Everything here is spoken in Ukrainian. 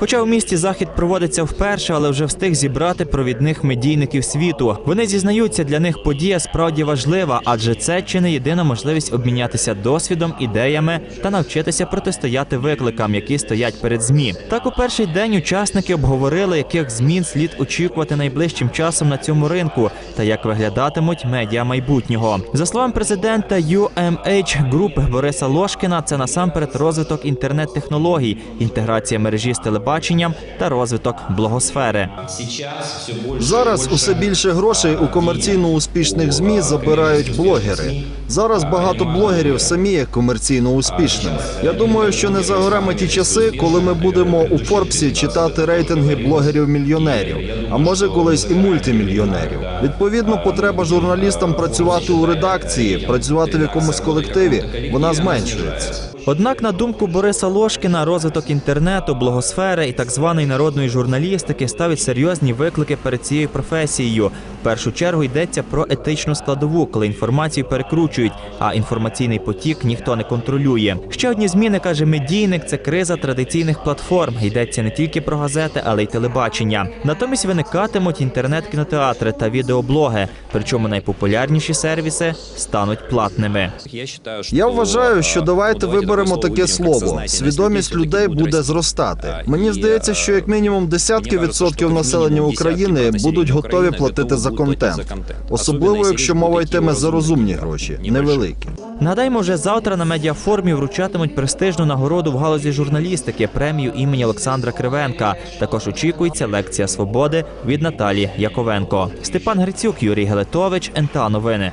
Хоча у місті захід проводиться вперше, але вже встиг зібрати провідних медійників світу. Вони зізнаються, для них подія справді важлива, адже це чи не єдина можливість обмінятися досвідом, ідеями та навчитися протистояти викликам, які стоять перед змі. Так у перший день учасники обговорили, яких змін слід очікувати найближчим часом на цьому ринку та як виглядатимуть медіа майбутнього. За словами президента UMH групи Бориса Лошкіна, це насамперед розвиток інтернет-технологій, інтеграція мережі з телебаченням та розвиток блогосфери. Зараз усе більше грошей у комерційно успішних змі забирають блогери. Зараз багато блогерів самі є комерційно успішними. Я думаю, що не за горами ті часи, коли ми будемо у Форбсі читати рейтинги блогерів-мільйонерів, а може колись і мультимільйонерів. Відповідно, потреба журналістам працювати у редакції, працювати в якомусь колективі, вона зменшується. Однак, на думку Бориса Лошкіна, розвиток інтернету, блогосфери і так званої народної журналістики ставить серйозні виклики перед цією професією. В першу чергу йдеться про етичну складову, коли інформацію перекручують, а інформаційний потік ніхто не контролює. Ще одні зміни каже медійник: це криза традиційних платформ. Йдеться не тільки про газети, але й телебачення. Натомість виникатимуть інтернет-кінотеатри та відеоблоги. Причому найпопулярніші сервіси стануть платними. Я вважаю, що давайте виберемо таке слово. Свідомість людей буде зростати. Мені здається, що як мінімум десятки відсотків населення України будуть готові платити за контент, особливо якщо мова йтиме за розумні гроші, невеликі. Нагадаємо, вже завтра на медіафорумі вручатимуть престижну нагороду в галузі журналістики премію імені Олександра Кривенка. Також очікується лекція свободи від Наталії Яковенко. Степан Грицюк, Юрій Гелетович, НТА Новини.